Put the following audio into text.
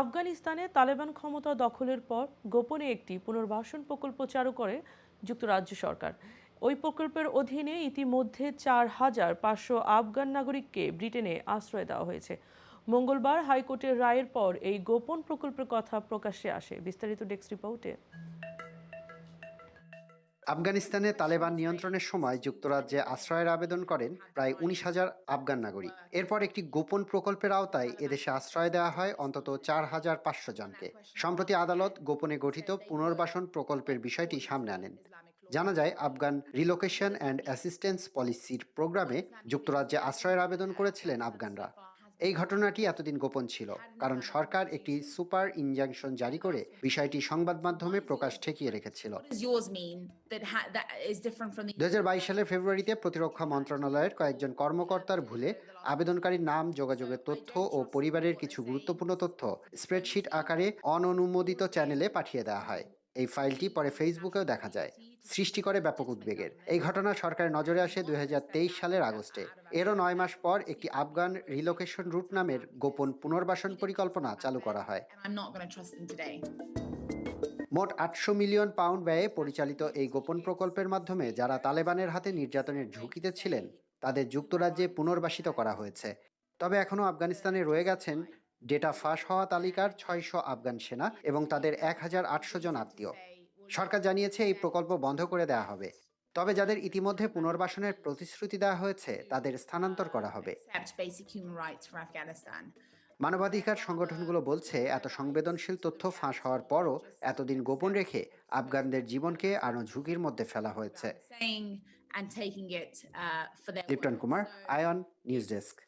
আফগানিস্তানে তালেবান ক্ষমতা দখলের পর গোপনে একটি পুনর্বাসন প্রকল্প চালু করে যুক্তরাজ্য সরকার। ওই প্রকল্পের অধীনে ইতিমধ্যে চার হাজার পাঁচশো আফগান নাগরিককে ব্রিটেনে আশ্রয় দেওয়া হয়েছে। মঙ্গলবার হাইকোর্টের রায়ের পর এই গোপন প্রকল্পের কথা প্রকাশ্যে আসে। বিস্তারিত ডেস্ক রিপোর্টে। আফগানিস্তানে তালেবান নিয়ন্ত্রণের সময় যুক্তরাজ্যে আশ্রয়ের আবেদন করেন প্রায় উনিশ হাজার আফগান নাগরিক। এরপর একটি গোপন প্রকল্পের আওতায় এদেশে আশ্রয় দেওয়া হয় অন্তত চার হাজার পাঁচশো জনকে। সম্প্রতি আদালত গোপনে গঠিত পুনর্বাসন প্রকল্পের বিষয়টি সামনে আনেন। জানা যায়, আফগান রিলোকেশন অ্যান্ড অ্যাসিস্ট্যান্স পলিসির প্রোগ্রামে যুক্তরাজ্যে আশ্রয়ের আবেদন করেছিলেন আফগানরা। এই ঘটনাটি এতদিন গোপন ছিল কারণ সরকার একটি সুপার ইনজাংশন জারি করে বিষয়টি সংবাদ মাধ্যমে প্রকাশ ঠেকিয়ে রেখেছিল। দু সালের ফেব্রুয়ারিতে প্রতিরক্ষা মন্ত্রণালয়ের কয়েকজন কর্মকর্তার ভুলে আবেদনকারীর নাম যোগাযোগের তথ্য ও পরিবারের কিছু গুরুত্বপূর্ণ তথ্য স্প্রেডশিট আকারে অননুমোদিত চ্যানেলে পাঠিয়ে দেওয়া হয়। এই ফাইলটি পরে ফেসবুকেও দেখা যায়। সৃষ্টি করে ব্যাপক উদ্বেগের। এই ঘটনা সরকারের নজরে আসে দুই সালের আগস্টে। এরও নয় মাস পর একটি আফগান রিলোকেশন রুট নামের গোপন পুনর্বাসন পরিকল্পনা চালু করা হয়. মোট আটশো মিলিয়ন পাউন্ড ব্যয়ে পরিচালিত এই গোপন প্রকল্পের মাধ্যমে যারা তালেবানের হাতে নির্যাতনের ঝুঁকিতে ছিলেন তাদের যুক্তরাজ্যে পুনর্বাসিত করা হয়েছে। তবে এখনও আফগানিস্তানে রয়ে গেছেন ডেটা ফাঁস হওয়া তালিকার ছয়শো আফগান সেনা এবং তাদের এক হাজার আটশো জন আত্মীয়। সরকার জানিয়েছে এই প্রকল্প বন্ধ করে দেওয়া হবে। তবে যাদের ইতিমধ্যে পুনর্বাসনের প্রতিশ্রুতি দেওয়া হয়েছে তাদের স্থানান্তর করা হবে. মানবাধিকার সংগঠনগুলো বলছে এত সংবেদনশীল তথ্য ফাঁস হওয়ার পরও এতদিন গোপন রেখে আফগানদের জীবনকে আরও ঝুঁকির মধ্যে ফেলা হয়েছে। It uh, Lipton Kumar ion news desk.